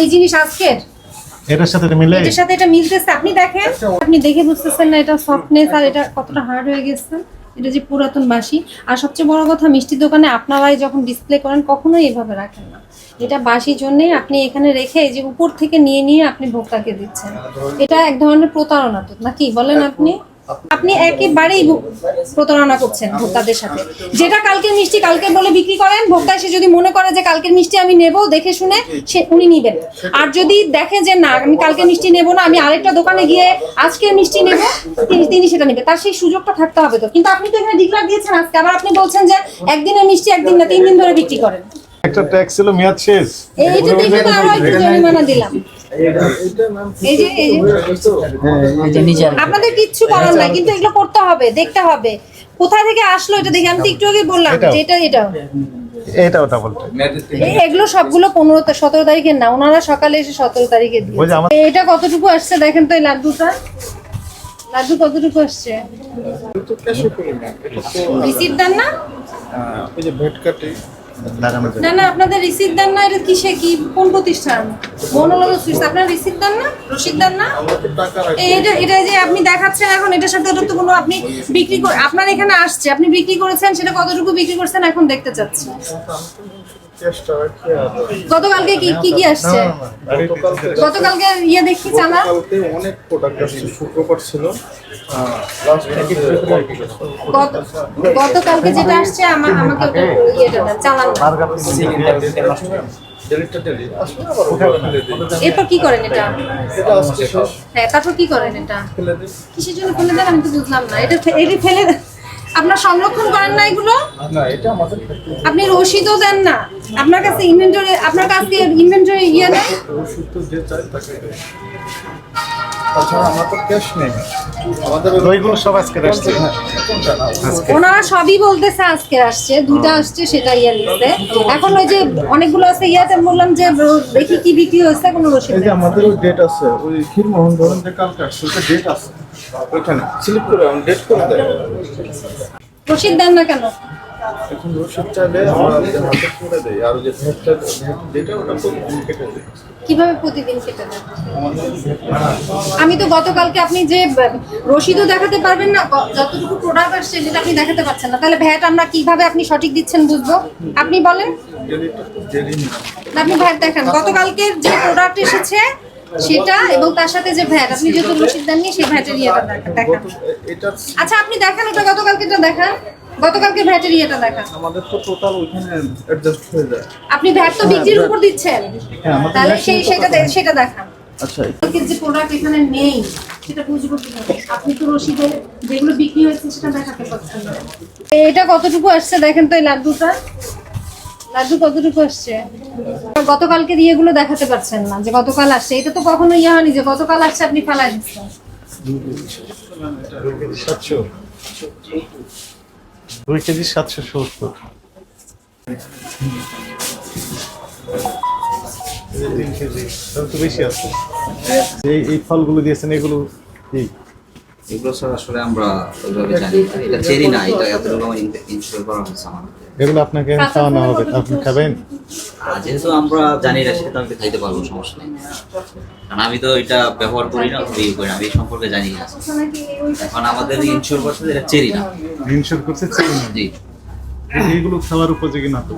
এই জিনিস আজকের? এটার সাথে এটা মিলে এটার সাথে এটা মিলতেছে? আপনি দেখেন। আপনি দেখে বুঝতেছেন না এটা সফটনেস আর এটা কতটা হার্ড হয়ে গেছে। এটা যে পুরাতন বাসি আর সবচেয়ে বড় কথা মিষ্টির দোকানে আপনারাই যখন ডিসপ্লে করেন কখনোই এভাবে রাখেন না। এটা বাসির জন্যই আপনি এখানে রেখে এই যে উপর থেকে নিয়ে নিয়ে আপনি ভোক্তাকে দিচ্ছেন। এটা এক ধরনের প্রতারণা তো নাকি? বলেন আপনি। আপনি একেবারেই প্রতারণা করছেন ভোক্তাদের সাথে। যেটা কালকে মিষ্টি কালকে বলে বিক্রি করেন ভোক্তা সে যদি মনে করে যে কালকের মিষ্টি আমি নেব দেখে শুনে সে উনি নিবেন। আর যদি দেখে যে না আমি কালকে মিষ্টি নেব না আমি আরেকটা দোকানে গিয়ে আজকে মিষ্টি নেব তিনি সেটা নেবে তার সেই সুযোগটা থাকতে হবে তো। কিন্তু আপনি তো এখানে ডিক্লার দিয়েছেন আজকে। আবার আপনি বলছেন যে একদিনের মিষ্টি একদিন না তিন দিন ধরে বিক্রি করেন। একটা ট্যাক্স ছিল মেয়াদ শেষ। এইটা দেখে তো আরও একটু জরিমানা দিলাম। আপনাদের কিচ্ছু করার নাই কিন্তু এগুলো করতে হবে দেখতে হবে। কোথা থেকে আসলো এটা দেখে আমি তো একটু আগে বললাম যে এটা এটা। এটা ওটা বলতে। এই এগুলো সবগুলো পনেরো সতেরো তারিখে না ওনারা সকালে এসে সতেরো তারিখে দিয়ে এটা কতটুকু আসছে দেখেন তো এই লাড্ডুটা? লাড্ডু কতটুকু আসছে? রিসিট দেন না ওই যে ভেট কাটে লাগানো যায় না না আপনাদের রিসিট দেন না এটা কিসে কি কোন প্রতিষ্ঠান? মনোলগ সুইচ আপনার রিসিট দেন না? রসিদ দেন না? এটা এটা যে আপনি দেখাচ্ছেন এখন এটার সাথে ওটা তো কোনো আপনি বিক্রি করে আপনার এখানে আসছে আপনি বিক্রি করেছেন সেটা কতটুকু বিক্রি করছেন এখন দেখতে চাচ্ছি। গতকালকে কি কি কি আসছে? গতকালকে ইয়ে দেখি চানা গতকালকে অনেক প্রোডাক্ট আসছে শুক্রবার ছিল। গতকালকে যেটা আসছে আমার আমাকে ওটা ইয়েটা দেন চালান এরপর কি করেন এটা? হ্যাঁ তারপর কি করেন এটা? কিসের জন্য ফেলে দেন আমি তো বুঝলাম না। এটা এটা ফেলে দেন। আপনার সংরক্ষণ করেন না এগুলো? না এটা আমাদের factory আপনি রসিদও দেন না। আপনার কাছে ইনভেন্টরি আপনার কাছে ইনভেন্টরি ইয়ে নেই? ওনারা সবই বলতেছে আজকে আসছে। দুইটা আসছে সেটা ইয়ে লিখছে এখন ওই যে অনেকগুলো আছে ইয়াতে বললাম যে দেখি কি বিক্রি হয়েছে কোনো রসিদ এই যে নেই। আমাদের ডেট আছে ওই ক্ষীরমোহন ধরুন যে কালকে আসছে ডেট আছে। ওইখানে। স্লিপ করে ডেট করে দেয়। রসিদ দেন না কেন? এখন রসিদ চাইলে আমরা হাতে করে দেই। আর যে যেটা ওটা প্রতিদিন কেটে দিই। কীভাবে প্রতিদিন কেটে দেন? আমি তো গতকালকে আপনি যে রসিদও দেখাতে পারবেন না যতটুকু প্রোডাক্ট আসছে সেটা আপনি দেখাতে পারছেন না। তাহলে ভ্যাট আমরা কীভাবে আপনি সঠিক দিচ্ছেন বুঝব? আপনি বলেন। আপনি ভ্যাট দেখান। গতকালকে যে প্রোডাক্ট এসেছে সেটা এবং তার সাথে যে ভ্যাট আপনি যেহেতু রসিদ দেননি সেই ভ্যাটের ইয়েটা দেখান। আচ্ছা আপনি দেখান ওটা গতকালকেটা দেখান। গতকালকে ভ্যাটের ইয়েটা দেখান। আমাদের তো টোটাল ওইখানে অ্যাডজাস্ট হয়ে যায়। আপনি ভ্যাট তো বিক্রির উপর দিচ্ছেন। হ্যাঁ, তাহলে সেই সেটা সেটা দেখান। আচ্ছা। যে প্রোডাক্ট এখানে নেই সেটা বুঝব আপনি তো রসিদে যেগুলো বিক্রি হয়েছে সেটা দেখাতে পারছেন না। এটা কতটুকু আসছে দেখেন তো এই লাড্ডুটা। লাড্ডু কতটুকু আসছে? গতকালকে ইয়েগুলো দেখাতে পারছেন না, যে গতকাল আসছে। এটা তো কখনো ইয়ে হয়নি যে গতকাল আসছে, আপনি ফেলাই দিচ্ছেন। দুই কেজি সাতশো সত্তর। বেশি আছে। এই ফলগুলো দিয়েছেন, এগুলো কি? এগুলো স্যার আসলে আমরা ওইভাবে জানি না। এটা চেরি না এটা এতটুকু আমার ইনস্টল করা হয়েছে আমার এগুলো আপনাকে খাওয়ানো হবে আপনি খাবেন? আর যেহেতু আমরা জানি না সেটা আমি খাইতে পারব সমস্যা নেই। কারণ আমি তো এটা ব্যবহার করি না ইয়ে করি আমি এই সম্পর্কে জানি না। এখন আমাদের ইনশোর করছে এটা চেরি না। ইনশোর করছে চিনি না। জি। এইগুলো খাওয়ার উপযোগী না তো।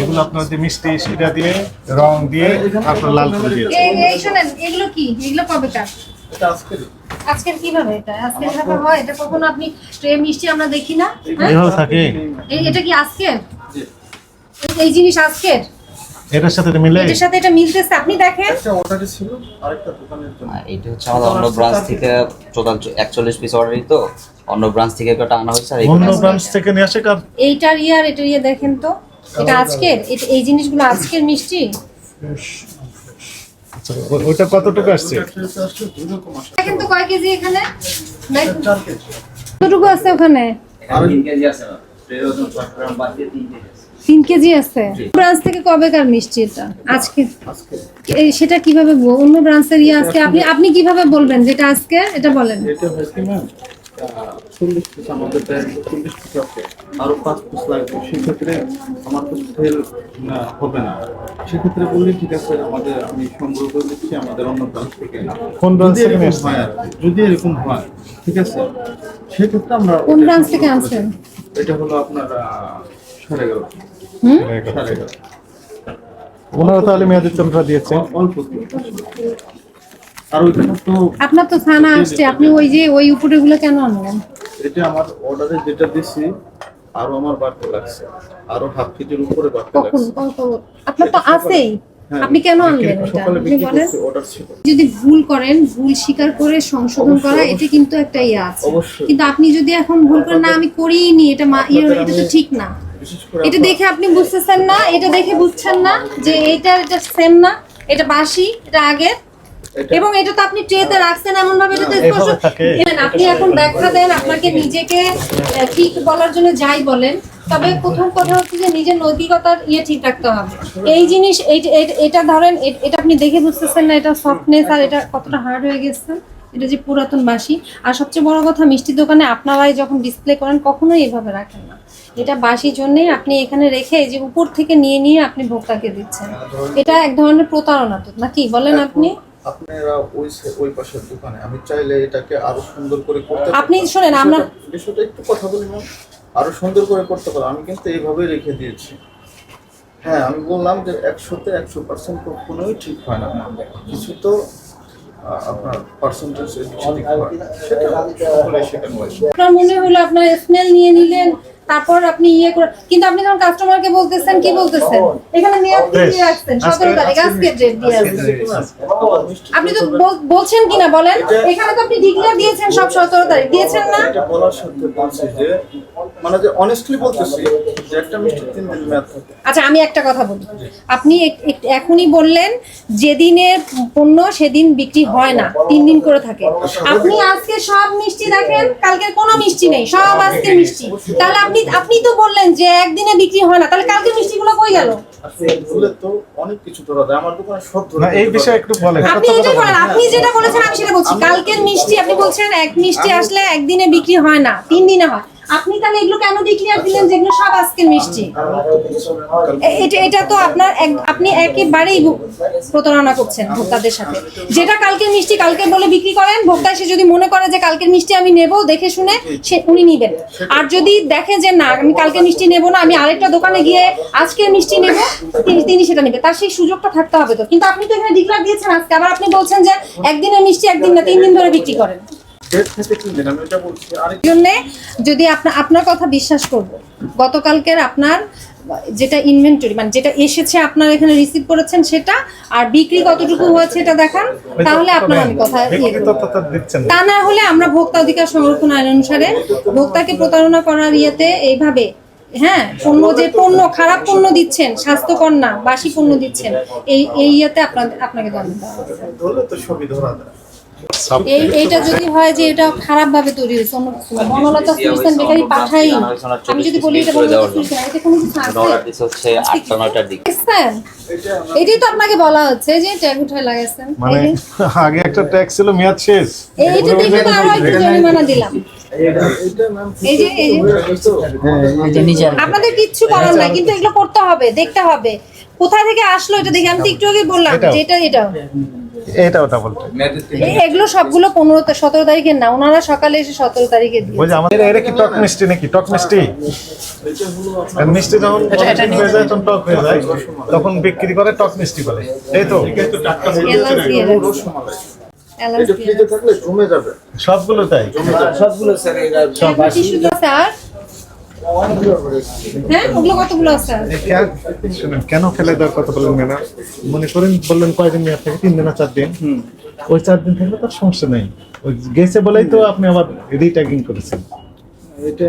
এগুলো আপনার যে মিষ্টি সেটা দিয়ে রং দিয়ে আপনার লাল করে দিয়েছে। এই শোনেন এগুলো কি? এগুলো কবে কার? এটা আজকে আজকের কীভাবে এটা? আজকে এভাবে হয় এটা কখনো আপনি ট্রে মিষ্টি আমরা দেখি না? হ্যাঁ? থাকে? এই এটা কি আজকের? এই- এই জিনিস আজকের? এটার সাথে এটা মিলে? এটার সাথে এটা মিলতেছে আপনি দেখেন। একটা অর্ডারই ছিল আরেকটা দোকানের জন্য। এটা হচ্ছে আমাদের অন্য ব্রাঞ্চ থেকে টোটাল একচল্লিশ পিস অর্ডারই তো অন্য ব্রাঞ্চ থেকে আনা হয়েছে আর অন্য এইগুলো ব্রাঞ্চ থেকে নিয়ে আসে কার? এইটার ইয়ার এটার ইয়ে দেখেন তো। এটা আজকের? এটা- এই জিনিসগুলো আজকের মিষ্টি? আচ্ছা, ও- ওইটা কতটুকু আসছে? ট্রেতে আসলে দুই রকম আসে দেখেন তো কয় কেজি এখানে কতটুকু আছে ওখানে তিন কেজি আছে। ব্রাঞ্চ থেকে কবেকার মিষ্টি এটা? আজকে? এই সেটা কীভাবে অন্য ব্রাঞ্চের ইয়ে আজকে আপনি আপনি কীভাবে বলবেন যেটা আজকে? এটা বলেন। চল্লিশ পিস আমাদের ব্যাগ চল্লিশ পিস আছে আরও পাঁচ পিস লাগবে সেক্ষেত্রে আমার তো সেল হবে না সেক্ষেত্রে বললে ঠিক আছে আমাদের আমি সংগ্রহ করে দিচ্ছি আমাদের অন্য ব্রাঞ্চ থেকে কোন যদি থেকে এরকম হয় আর যদি এরকম হয় ঠিক আছে? সেক্ষেত্রে আমরা কোন এটা ব্রাঞ্চ থেকে আনছেন? এটা হলো আপনার আহ, সাড়ে এগারো সাড়ে এগারো ওনারা তাহলে মেয়াদের চন্দ্রা দিয়েছে অল্প। আর তো আপনার তো থানা আসছে আপনি ওই যে ওই উপরে গুলো কেন আনলেন? এটা আমার অর্ডারে যেটা দিছি আরও আমার বাড়তে লাগছে। আরও হাফ কেজির উপরে বাড়তে লাগছে। আপনার তো আছেই। হ্যাঁ, আপনি কেন আনলেন যদি ভুল করেন ভুল স্বীকার করে সংশোধন করা এটা কিন্তু একটা ইয়ে আছে। কিন্তু আপনি যদি এখন ভুল করেন না আমি করিনি এটা ইয়ে এটা তো ঠিক না। এটা দেখে আপনি বুঝতেছেন না এটা দেখে বুঝছেন না যে এটা এটা সেম না এটা বাসি এটা আগের। এবং এটা তো আপনি ট্রেতে রাখছেন এমন ভাবে এটা এভাবে স্পষ্ট দেখেন, আপনি এখন ব্যাখ্যা দেন আপনাকে নিজেকে ঠিক বলার জন্য যাই বলেন। তবে প্রথম কথা হচ্ছে যে নিজের নৈতিকতার ইয়ে ঠিক রাখতে হবে। এই জিনিস এটা ধরেন এটা আপনি দেখে বুঝতেছেন না এটা সফটনেস আর এটা কতটা হার্ড হয়ে গেছে। এটা যে পুরাতন বাসি আর সবচেয়ে বড় কথা মিষ্টির দোকানে আপনারাই যখন ডিসপ্লে করেন কখনোই এভাবে রাখেন না। এটা বাসি জন্যই আপনি এখানে রেখে যে উপর থেকে নিয়ে নিয়ে আপনি ভোক্তাকে দিচ্ছেন। এটা এক ধরনের প্রতারণা তো নাকি? বলেন আপনি। আপনারা ওই ওই পাশের দোকানে আমি চাইলে এটাকে আরও সুন্দর করে করতে আপনি। শোনেন, আমরা- বিষয়টা- একটু কথা বলি ম্যাম আরও সুন্দর করে করতে পারো। আমি কিন্তু এইভাবে রেখে দিয়েছি। হ্যাঁ আমি বললাম যে একশোতে একশো পার্সেন্ট কখনোই ঠিক হয় না। কিছু তো আপনার পার্সেন্টেজ সেটা হয় আপনার মনে হলো আপনার স্মেল নিয়ে নিলেন তারপর আপনি ইয়ে করে কিন্তু আপনি যখন কাস্টমারকে বলতেছেন কি বলতেছেন? এখানে মেয়াদ কি দিয়ে রাখছেন সতেরো তারিখ আজকে ডেট দিয়ে আসছেন। আপনি তো বলছেন কিনা বলেন? এখানে তো আপনি ডিক্লেয়ার দিয়েছেন সব সতেরো তারিখ। দিয়েছেন না? এটা বলার সাথে বলছি যে মানে যে অনেস্টলি বলতেছি যে একটা মিষ্টি তিন দিন মেয়াদ থাকে। আচ্ছা আমি একটা কথা বলি। আপনি এখনই বললেন যেদিনের পণ্য সেদিন বিক্রি হয় না তিন দিন করে থাকে। আপনি আজকে সব মিষ্টি দেখেন কালকের কোনো মিষ্টি নেই সব আজকে মিষ্টি। তাহলে আপনি আপনি তো বললেন যে একদিনে বিক্রি হয় না তাহলে কালকে মিষ্টিগুলো কই গেল? আসলে ভুলে তো অনেক কিছু আমার দোকানে সব না এই বিষয়ে একটু বলেন আপনি বলেন আপনি যেটা বলেছেন আমি সেটা বলছি। কালকের মিষ্টি আপনি বলছেন এক মিষ্টি আসলে একদিনে বিক্রি হয় না তিন দিনে হয়। আপনি তাহলে এগুলো কেন ডিক্লিয়ার দিলেন যেগুলো সব আজকের মিষ্টি? এটা এটা তো আপনার আপনি একেবারেই প্রতারণা করছেন ভোক্তাদের সাথে। যেটা কালকের মিষ্টি কালকে বলে বিক্রি করেন, ভোক্তা সে যদি মনে করে যে কালকের মিষ্টি আমি নেব, দেখে শুনে সে উনি নিবেন। আর যদি দেখে যে না, আমি কালকে মিষ্টি নেব না, আমি আরেকটা দোকানে গিয়ে আজকের মিষ্টি নেব, তিনি তিনি সেটা নেবে তার সেই সুযোগটা থাকতে হবে তো। কিন্তু আপনি তো এখানে ডিক্লার দিয়েছেন আজকে। আবার আপনি বলছেন যে একদিনের মিষ্টি একদিন না, তিন দিন ধরে বিক্রি করেন। জন্য যদি আপনার আপনার কথা বিশ্বাস করব গতকালকের আপনার যেটা ইনভেন্টরি মানে যেটা এসেছে আপনার এখানে রিসিভ করেছেন সেটা আর বিক্রি কতটুকু হয়েছে এটা দেখান তাহলে আপনার আমি কথা ইয়ে। তা না হলে আমরা ভোক্তা অধিকার সংরক্ষণ আইন অনুসারে ভোক্তাকে প্রতারণা করার ইয়েতে এইভাবে হ্যাঁ পণ্য যে পণ্য খারাপ পণ্য দিচ্ছেন স্বাস্থ্যকর না বাসি পণ্য দিচ্ছেন এই এই ইয়েতে আপনাদের আপনাকে দণ্ড দেওয়া এই এইটা যদি হয় যে এটা খারাপ ভাবে তৈরি হয়েছে অন্য কিছু না। বনলতা সুইসান বেকারি পাঠাই আমি যদি বলি এটা বনলতা সুইসান এতে কোনো কিছু আছে অর্ডার দিচ্ছে হচ্ছে আটটা নয়টার দিকে। এটাই তো আপনাকে বলা হচ্ছে যে ট্যাগ উঠায় লাগাইছেন মানে আগে একটা ট্যাক্স ছিল মেয়াদ শেষ। এইটা দেখে তো আরও একটু জরিমানা দিলাম। এই যে আপনাদের কিচ্ছু করার নাই কিন্তু এগুলো করতে হবে দেখতে হবে। কোথা থেকে আসলো এটা দেখে আমি তো একটু আগে বললাম? যে এটা এটা এটা ওটা বলতে এগুলো সবগুলো পনেরো সতেরো তারিখে না ওনারা সকালে এসে সতেরো তারিখে দিয়ে বলছি আমাদের এটা কি টক মিষ্টি নাকি? টক মিষ্টি? মিষ্টি যখন হয়ে যায় তখন টক হয়ে যায়। তখন বিক্রি করে টক মিষ্টি বলে। এই তো। সবগুলো তাই? রাখছে। টিস্যু কেন ফেলে দেওয়ার কথা বললেন মনে করেন বললেন কয়দিন মেয়াদ থাকে? তিন দিন না চার দিন? ওই চার দিন থাকলে তার সমস্যা নেই। ওই গেছে বলেই তো আপনি আবার রিট্যাগিং করেছেন। এটা